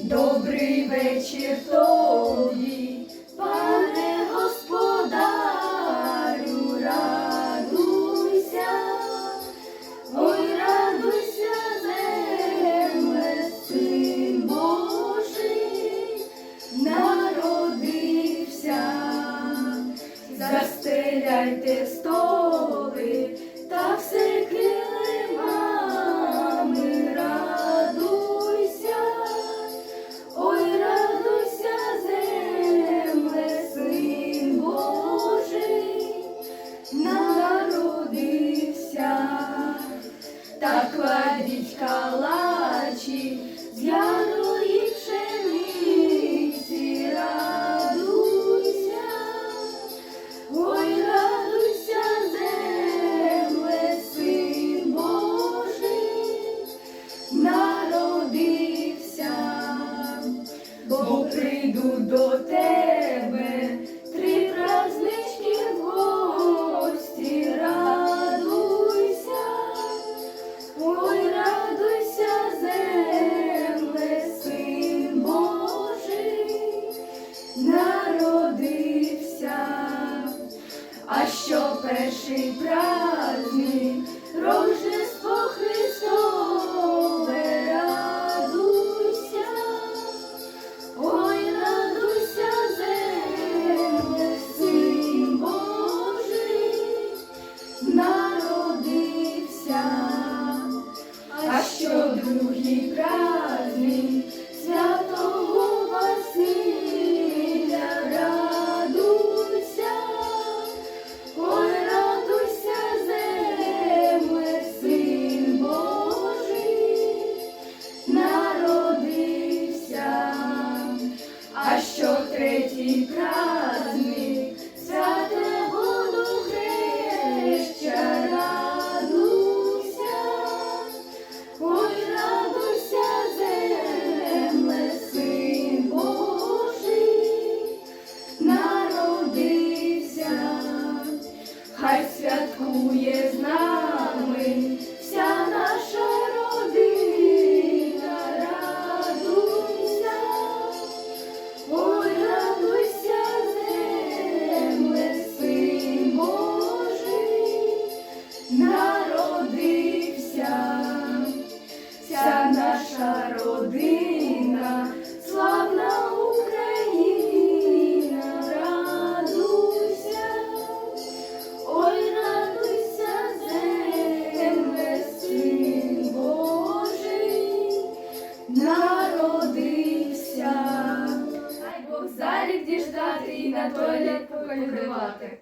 Добрий вечір тобі, пане господарю, радуйся, ой, радуйся, земле, Божий, народився, застеляйте столи бо прийду до тебе три празднички в гості, радуйся, ой, радуйся, земле, син Божий, народився. А що перший праздник, що другий праздник, святого Василя, радуйся. Ой, земле, син Божий, народився, а що третій праздник, наша родина, славна Україна, радуйся. Ой, радуйся, земле, син Божий, народився. Хай Бог залік діждати і на туалет поколювати.